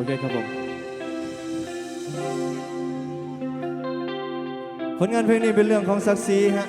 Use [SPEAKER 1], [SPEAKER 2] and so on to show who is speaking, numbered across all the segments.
[SPEAKER 1] อเคครับผม ผลงานเพลงนี้เป็นเรื่องของศักดิ์ศรีฮะ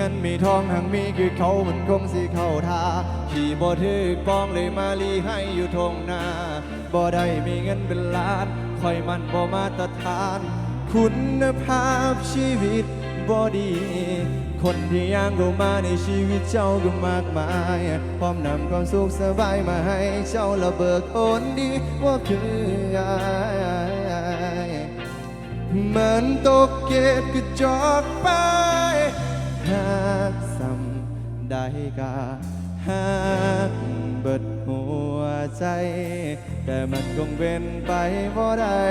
[SPEAKER 1] งินมีทองหางมีคือเขามันคงสิเข้าท่าขี่บ่ถือกองเลยมาลีให้อยู่ทงนาบ่ได้มีเงินเป็นล้านคอยมันบ่มาตรฐาน คุณภาพชีวิตบ่ดี คนที่ย่างเข้ามาในชีวิตเจ้าก็มากมาย พร้อมนำความสุขสบายมาให้เจ้าระเบิดคนดีว่าคืออายเหมือนตกเกตกระจอกไป หากซ้ำได้กะหักเบิดหัวใจ แต่มันคงเป็นไปบ่ได้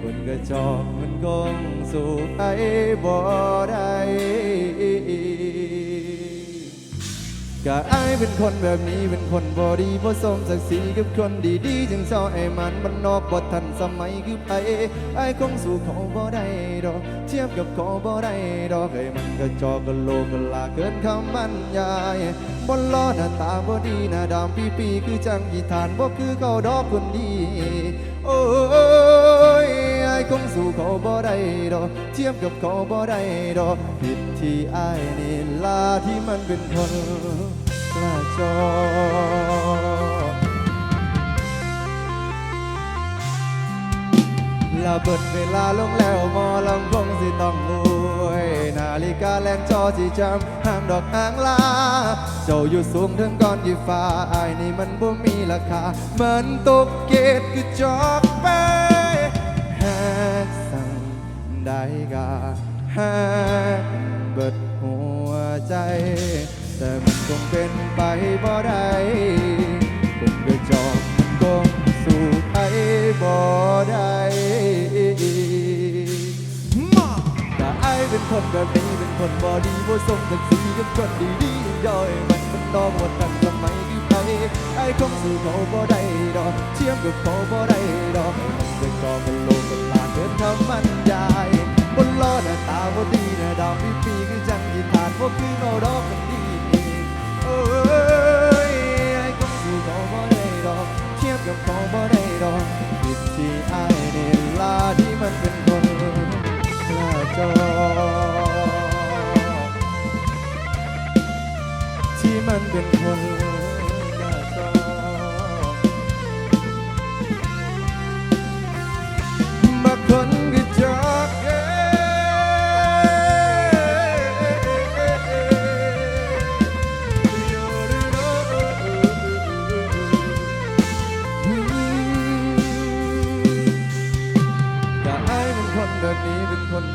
[SPEAKER 1] คนกระจอกมันคงสู่ไปบ่ได้ก็อายเป็นคนแบบนี้เป็น คนบอดีผสมศักดิ์ศรีกับคนดีๆจึงเศร้าไอ้มันมันนอกบ่ทันสมัยคือไปไอ้คงสู้เขาบ่ได้ดอก เทียบกับเขาบ่ได้ดอกไอ้มันก็จอกก็โลกก็ลาเกินคำบรรยายบนล้อหน้าตาบ่ดีหน้าดำปีปีๆคือจังกีทานบ่คือเขาดอกคนดีโอ้ยไอ้คงสู้เขาบ่ได้ดอก เทียบกับเขาบ่ได้ดอกผิดที่ไอ้นี่ลาที่มันเป็นคนาเบิดเวลาลงแล้วมอลำคงสิต้องรวยนาฬิกาแลงจอสิจำห้ามดอกหางลา เจ้าอยู่สูงถึงก้อนยี่ฟ้าอายนี่มันบ่มีราคาเหมือนตกเกตคือจอกไปหาสั่งได้กาหาเบิดหัวใจ แต่มันคงเป็นไปบ่ได้ คนแบบนี้เป็นคนบอดีบ่สมศักดิ์ศรีกับคนดีดีย่อยมันมันต้องวัดกันทำไมที่ไปไอ้คงสู้เขาบ่ได้ดอกเทียมกับเขาบ่ได้ดอกให้มันเป็นกองกันโลกมันลาเดินทำมันยายบนล้อหน้าตาบ่ดีหน้าดำพี่ปีๆคือจังยีทานบ่คือเราดอก เป็น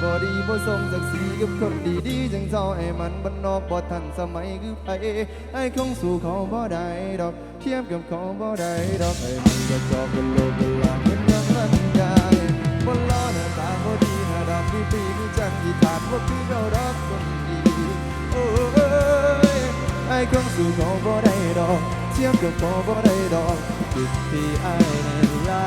[SPEAKER 1] บอดีบ่สมศักดิ์ศรีกับคนดีๆจังเจ้าไอ้มันบ้านนอกบ่ทันสมัยคือไปไอ้คงสู้เขาบ่ได้ดอก เทียบกับเขาบ่ได้ดอกไอ้มันก็จอกกันโลกกันลาเป็นยังมันยายบนล้อหน้าตาบ่ดีหน้าดำปีปีคือจังยีทานว่าคือเราดอกคนดีโอ้ยไอ้คงสู้เขาบ่ได้ดอก เทียบกับเขาบ่ได้ดอกผิดที่ไอ้นี่ลา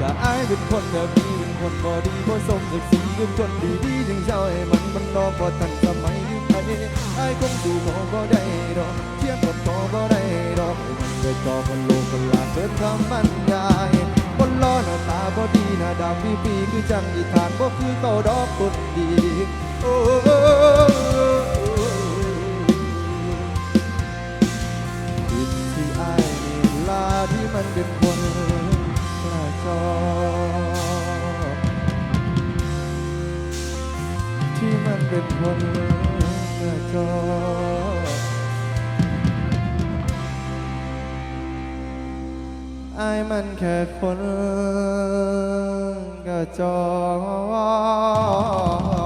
[SPEAKER 1] ก็ไอ้เป็นคนแบบนี้ คนบ่ดีบ่สมศักดิ์ศรีเป็นคนดีๆจึงเจ้าไอ้มันมันนอกบ่ทันสมัยคือไอ้ไอ้คงสู้เขาบ่ได้ดอกเทียบกับเขาบ่ได้ดอกมันเก็จอกันโลกกันลาเกินคำบรรยายบนล้อหน้าตาบ่ดีหน้าดำปีปีคือจังอีทานบ่คือเขาดอกคนดีโอ้ผิดที่ไอ้ายมีลาที่มันเป็นคนกล้าจอ เป็นคนกล้าจอไอ้ายมันแค่คนกระจอก